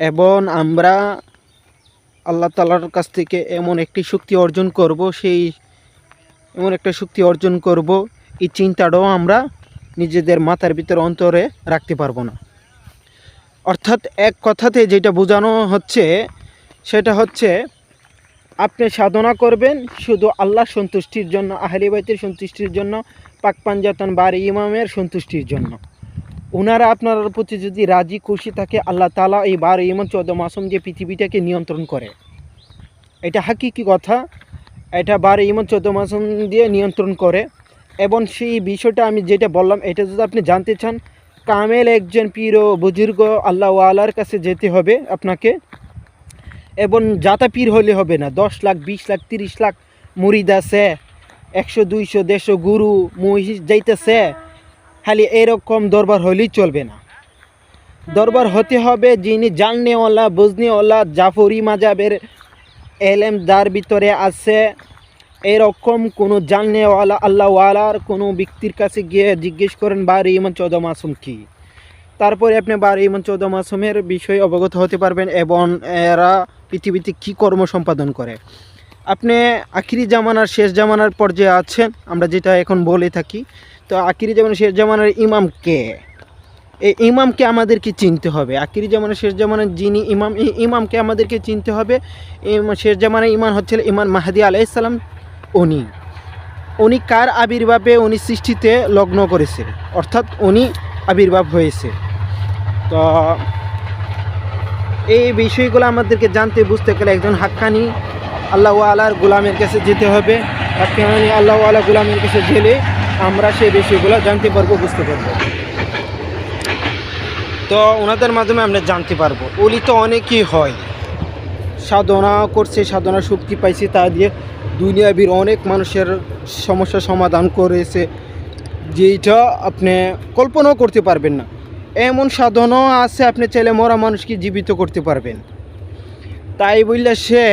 এবং আমরা আল্লাহ তালার কাছ থেকে এমন একটি শক্তি অর্জন করব, সেই এমন একটা শক্তি অর্জন করব, এই চিন্তাটাও আমরা নিজেদের মাথার ভিতরে অন্তরে রাখতে পারব না। অর্থাৎ এক কথাতে যেটা বোঝানো হচ্ছে, সেটা হচ্ছে আপনি সাধনা করবেন শুধু আল্লাহ সন্তুষ্টির জন্য, আহলি বাইতের সন্তুষ্টির জন্য, পাক পাঞ্জাতন বার ইমামের সন্তুষ্টির জন্য। ওনারা আপনার প্রতি যদি রাজি, খুশি থাকে, আল্লাহ তালা এই বার ইমান চৌদ্দ মাসুম যে পৃথিবীটাকে নিয়ন্ত্রণ করে। এটা হাকিকি কথা। এটা বার ইমান চৌদ্দ মাসুম দিয়ে নিয়ন্ত্রণ করে। এবং সেই বিষয়টা আমি যেটা বললাম, এটা যদি আপনি জানতে চান, কামেল একজন পীর বুজুর্গ, আল্লাহ আলার কাছে যেতে হবে আপনাকে। এবং যাতা পীর হলে হবে না, দশ লাখ, বিশ লাখ, তিরিশ লাখ মুরিদ আছে, একশো, দুইশো দেড়শো গুরু মহিষ যাইতেছে। খালি এরকম দরবার হলেই চলবে না। দরবার হতে হবে যিনি জাননেওয়ালা, বুঝনেওয়ালা, জাফরি মাজাবের এলেম যার ভিতরে আছে এরকম কোনো জাননেওয়ালা, আল্লাহওয়ালার কোনো ব্যক্তির কাছে গিয়ে জিজ্ঞেস করেন, বার ইমান চৌদ্দ মাসুম কী? তারপরে আপনি বার ইমান চৌদ্দ মাসুমের বিষয়ে অবগত হতে পারবেন এবং এরা পৃথিবীতে কী কর্ম সম্পাদন করে। আপনি আখিরি জামানার শেষ জামানার পর্যায়ে আছেন, আমরা যেটা এখন বলে থাকি। তো আকিরি জামানার শেষ জামানার ইমাম কে এই ইমামকে আমাদেরকে চিনতে হবে। আকিরি জামানার শেষ জামানার যিনি ইমাম ইমামকে আমাদেরকে চিনতে হবে। শেষ জামানার ইমান হচ্ছে ইমান মাহাদি আলাইসাল্লাম উনি উনি কার আবির্ভাবে উনি সৃষ্টিতে লগ্ন করেছে? অর্থাৎ উনি আবির্ভাব হয়েছে। তো, এই বিষয়গুলো আমাদেরকে জানতে বুঝতে গেলে একজন হাক্কানি আল্লাহ আলার গোলামের কাছে যেতে হবে। হাক্কানি আল্লাহ আলা গোলামের কাছে গেলে আমরা সেই বিষয়গুলো জানতে পারব, বুঝতে পারব। তো ওনাদের মাধ্যমে আমরা জানতে পারব। ওলি তো অনেকই হয়। সাধনা করছে, সাধনা শক্তি পাইছে তা দিয়ে দুনিয়াবির অনেক মানুষের সমস্যার সমাধান করেছে। যেটা আপনি কল্পনাও করতে পারবেন না। এমন সাধনাও আছে, আপনি চাইলে মরা মানুষকে জীবিত করতে পারবেন। তাই বললে সে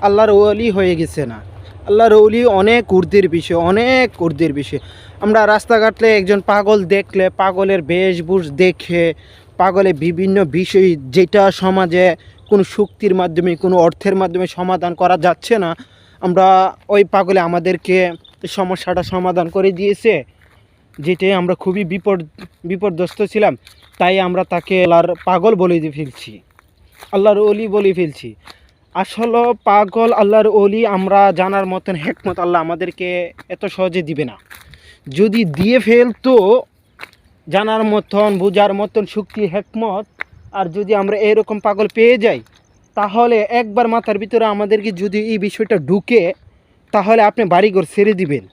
আল্লাহর ওলি হয়ে গেছে না। আল্লাহর ওলি অনেক ঊর্ধ্বের বিষয়, অনেক ঊর্ধ্বের বিষয়। আমরা রাস্তাঘাটে একজন পাগল দেখলে, পাগলের বেশভূষ দেখে, পাগলে বিভিন্ন বিষয় যেটা সমাজে কোনো শক্তির মাধ্যমে, কোনো অর্থের মাধ্যমে সমাধান করা যাচ্ছে না, আমরা ওই পাগলে আমাদেরকে সমস্যাটা সমাধান করে দিয়েছে, যেটাই আমরা খুবই বিপদ বিপর্যস্ত ছিলাম, তাই আমরা তাকে আল্লাহর পাগল বলে ফেলছি। আল্লাহর অলি বলে ফেলছি। আসলে পাগল আল্লাহর অলি আমরা জানার মতন হেকমত আল্লাহ আমাদেরকে এত সহজে দিবে না। যদি দিয়ে ফেলতো, জানার মতন, বোঝার মতন শক্তি হেকমত, আর যদি আমরা এরকম পাগল পেয়ে যাই, তাহলে একবার মাথার ভিতরে আমাদেরকে যদি এই বিষয়টা ঢুকে, তাহলে আপনি বাড়িঘর ছেড়ে দিবেন।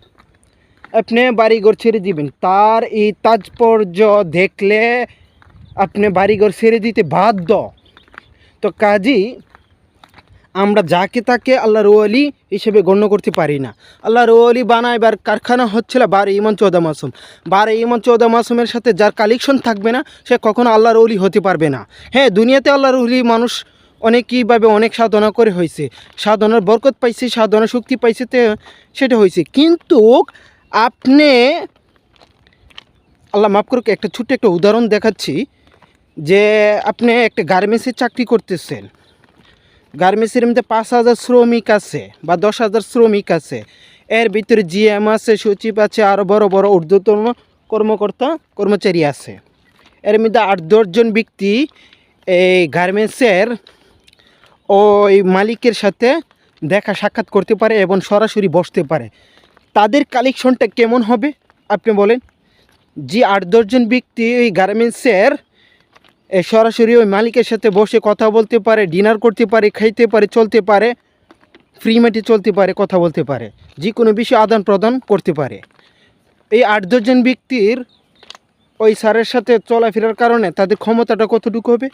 আপনি বাড়িঘর ছেড়ে দিবেন। তার এই তাৎপর্য দেখলে আপনি বাড়িঘর ছেড়ে দিতে বাধ্য। তো কাজী আমরা যাকে তাকে আল্লাহর ওয়ালি হিসেবে গণ্য করতে পারি না। আল্লাহর ওয়ালি বানাইবার কারখানা হচ্ছিল বারো ইমান চৌদা মাসুম। বারো ইমান চৌদা মাসুমের সাথে যার কালেকশন থাকবে না, সে কখনো আল্লাহর ওলি হতে পারবে না। হ্যাঁ দুনিয়াতে আল্লাহর ওলি মানুষ অনেকইভাবে অনেক সাধনা করে হয়েছে সাধনার বরকত পাইছে সাধনা শক্তি পাইছে তে সেটা হয়েছে কিন্তু আপনি, আল্লাহ মাফ করুক, একটা ছোট্ট একটা উদাহরণ দেখাচ্ছি যে আপনি একটা গার্মেন্টসে চাকরি করতেছেন। গার্মেন্টসের মধ্যে পাঁচ হাজার শ্রমিক আছে বা দশ হাজার শ্রমিক আছে। এর ভিতরে জিএম আছে, সচিব আছে আরও বড় বড় ঊর্ধ্বতন কর্মকর্তা, কর্মচারী আছে। এর মধ্যে আট দশজন ব্যক্তি এই গার্মেন্টসের ওই মালিকের সাথে দেখা সাক্ষাৎ করতে পারে এবং সরাসরি বসতে পারে। তাদের কালেকশনটা কেমন হবে? আপনি বলেন। যে আট দশজন ব্যক্তি ওই গার্মেন্টসের সরাসরি ওই মালিকের সাথে বসে কথা বলতে পারে ডিনার করতে পারে, খাইতে পারে, চলতে পারে ফ্রি মেটে চলতে পারে, কথা বলতে পারে, যে কোনো বিষয় আদান প্রদান করতে পারে। এই আট দশজন ব্যক্তির ওই স্যারের সাথে চলাফেরার কারণে তাদের ক্ষমতাটা কতটুকু হবে?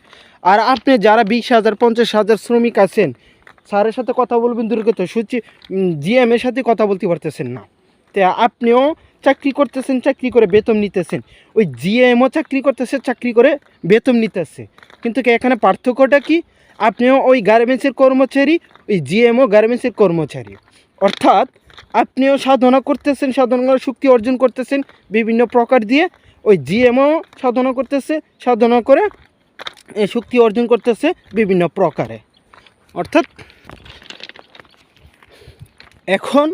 আর আপনি যারা বিশ হাজার, পঞ্চাশ হাজার শ্রমিক আছেন, স্যারের সাথে কথা বলবেন দূরের সূচি সচি জিএম এর সাথে কথা বলতে পারতেছেন না। তো আপনিও চাকরি করতেছেন, চাকরি করে বেতন নিতেছেন। ওই জিএমও চাকরি করতেছে, চাকরি করে বেতন নিতেছে। কিন্তু এখানে পার্থক্যটা কি? আপনিও ওই গার্মেন্টসের কর্মচারী, ওই জিএমও গার্মেন্টসের কর্মচারী। অর্থাৎ আপনিও সাধনা করতেছেন, সাধনা শক্তি অর্জন করতেছেন বিভিন্ন প্রকার দিয়ে। ওই জিএমও সাধনা করতেছে, সাধনা করে শক্তি অর্জন করতেছে বিভিন্ন প্রকারে। অর্থাৎ এখন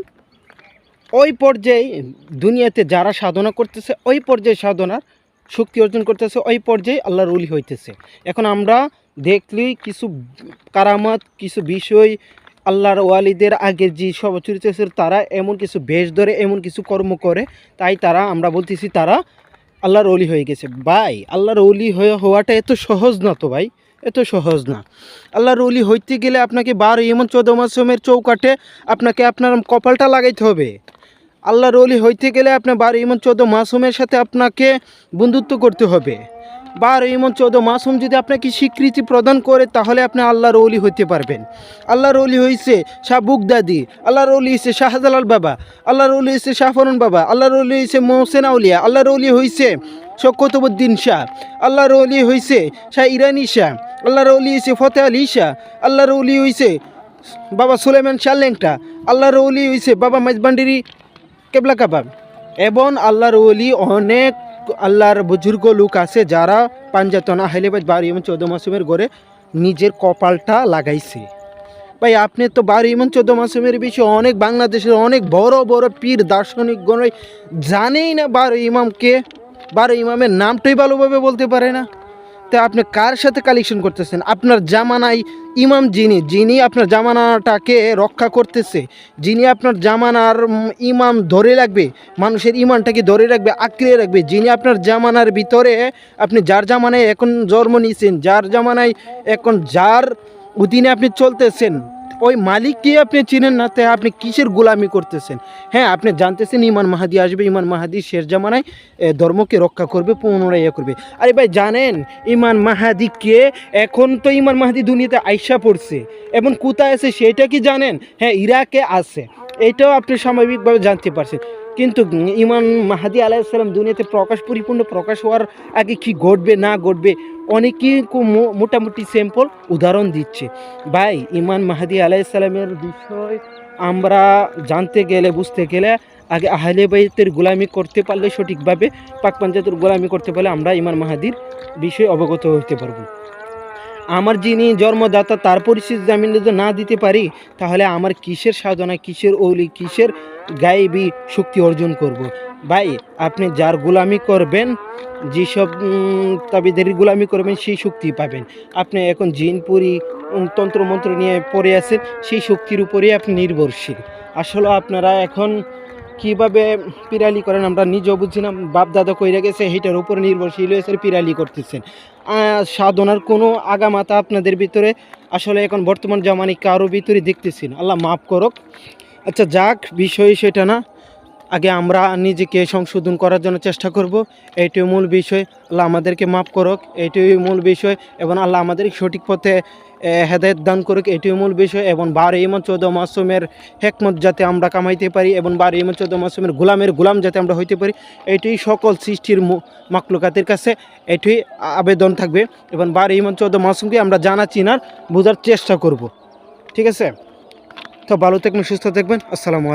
ওই পর্যায়ে দুনিয়াতে যারা সাধনা করতেছে, ওই পর্যায়ে সাধনার শক্তি অর্জন করতেছে, ওই পর্যায়ে আল্লাহর উলি হইতেছে। এখন আমরা দেখলি কিছু কারামাত, কিছু বিষয় আল্লাহর ওয়ালিদের আগের যে সব চরিত্র ছিল তারা এমন কিছু বেশ ধরে, এমন কিছু কর্ম করে, তাই তারা, আমরা বলতেছি তারা আল্লাহর অলি হয়ে গেছে। ভাই, আল্লাহর অলি হয়ে হওয়াটা এত সহজ না তো ভাই, এত সহজ না। আল্লাহর অলি হইতে গেলে আপনাকে বারো এমন চৌদ্দ মাসমের চৌকাঠে আপনাকে আপনার কপালটা লাগাইতে হবে। আল্লাহর অলি হইতে গেলে আপনার বারো ইমন চৌদ্দ মাসুমের সাথে আপনাকে বন্ধুত্ব করতে হবে বারো ইমন চৌদ্দ মাসুম যদি আপনাকে স্বীকৃতি প্রদান করে তাহলে আপনি আল্লাহর অলি হইতে পারবেন আল্লাহর অলি হইছে শাহ বুকদাদি আল্লাহর অলি হইছে শাহজালাল বাবা আল্লাহর অলি হইছে শাহফরন বাবা আল্লাহর অলি হইছে মোহসেন আউলিয়া আল্লাহর অলি হইছে শকতবুদ্দিন শাহ আল্লাহর অলি হইছে শাহ ইরানি শাহ আল্লাহর অলি হইছে ফতে আলী শাহ আল্লাহর অলি হইছে বাবা সুলেমান শাহ লেংটা আল্লাহর অলি হইছে বাবা মাইজবান্ডিরি কেবলা কাবাব এবং আল্লাহর ওলি অনেক আল্লাহর বুজুর্গ লোক আছে যারা পাঞ্জাতন আহলেবাদ বারো ইমন চৌদ্দ মাসুমের গড়ে নিজের কপালটা লাগাইছে। ভাই, আপনি তো বারো ইমন চৌদ্দ মাসুমের বিষয়ে অনেক বাংলাদেশের অনেক বড় বড় পীর, দার্শনিক গণ, জানেই না বারো ইমামকে। বারো ইমামের নামটাই ভালোভাবে বলতে পারে না। তা আপনি কার সাথে কালেকশন করতেছেন? আপনার জামানায় ইমাম যিনি যিনি আপনার জামানাটাকে রক্ষা করতেছে, যিনি আপনার জামানার ইমাম ধরে রাখবে, মানুষের ইমানটাকে ধরে রাখবে আঁকড়িয়ে রাখবে, যিনি আপনার জামানার ভিতরে, আপনি যার জামানায় এখন জন্ম নিয়েছেন যার জামানায় এখন যার অধীনে আপনি চলতেছেন ওই মালিককে আপনি চিনেন না তাই আপনি কিসের গোলামি করতেছেন? হ্যাঁ আপনি জানতেছেন ইমান মাহাদি আসবে ইমান মাহাদি শের জামানায় ধর্মকে রক্ষা করবে, পুনরায় ইয়ে করবে। আরে ভাই, জানেন ইমান মাহাদিকে এখন তো ইমান মাহাদি দুনিয়াতে আইসা পড়ছে। এবং কোথায় আছে সেটা কি জানেন? হ্যাঁ ইরাকে আছে। এটাও আপনি স্বাভাবিকভাবে জানতে পারছেন। কিন্তু ইমান মাহাদি আলাইসাল্লাম দুনিয়াতে প্রকাশ পরিপূর্ণ প্রকাশ হওয়ার আগে কি ঘটবে, না ঘটবে, অনেকেই মোটামুটি স্যাম্পল উদাহরণ দিচ্ছে। ভাই ইমান মাহাদি আলাইসাল্লামের বিষয় আমরা জানতে গেলে, বুঝতে গেলে আগে আহলে বাইতের গোলামি করতে পারলে সঠিকভাবে, পাক পাঞ্জাতের গোলামি করতে পারলে আমরা ইমান মাহাদির বিষয়ে অবগত হতে পারব। আমার যিনি জন্মদাতা, তার পরিস্থিতি আমি যদি না দিতে পারি, তাহলে আমার কিসের সাধনা, কিসের ওলি কিসের গায়েবী শক্তি অর্জন করব। ভাই, আপনি যার গোলামি করবেন, যেসব তাবিদের গোলামি করবেন, সেই শক্তি পাবেন আপনি এখন জিনপুরি তন্ত্রমন্ত্র নিয়ে পড়ে আছেন, সেই শক্তির উপরেই আপনি নির্ভরশীল আসলে আপনারা এখন কীভাবে পিরালি করেন আমরা নিজেও বুঝছি না বাপ দাদা কইরা গেছে সেইটার উপর নির্ভরশীল হয়েছে পিরালি করতেছেন। সাধনার কোনো আগামাতা আপনাদের ভিতরে আসলে এখন বর্তমান জামানি কারও ভিতরে দেখতেছি না। আল্লাহ মাফ করক। আচ্ছা যাক, বিষয় সেটা না। আগে আমরা নিজেকে সংশোধন করার জন্য চেষ্টা করব। এইটাই মূল বিষয়। আল্লাহ আমাদেরকে মাফ করুক। এইটাই মূল বিষয় এবং আল্লাহ আমাদের সঠিক পথে হেদায়ত দান করুক। এটিও মূল বিষয় এবং বারো ইমন, চৌদ্দ মাসুমের হেকমত যাতে আমরা কামাইতে পারি এবং বারো ইমন, চৌদ্দ মাসুমের গুলামের গুলাম যাতে আমরা হইতে পারি। এটাই সকল সৃষ্টির মাকলুকাতের কাছে এটাই আবেদন থাকবে এবং বারো ইমন, চৌদ্দ মাসুমকে আমরা জানা, চিনার বোঝার চেষ্টা করব। ঠিক আছে? তো ভালো থাকবেন, সুস্থ থাকবেন। আসসালামু আলাইকুম।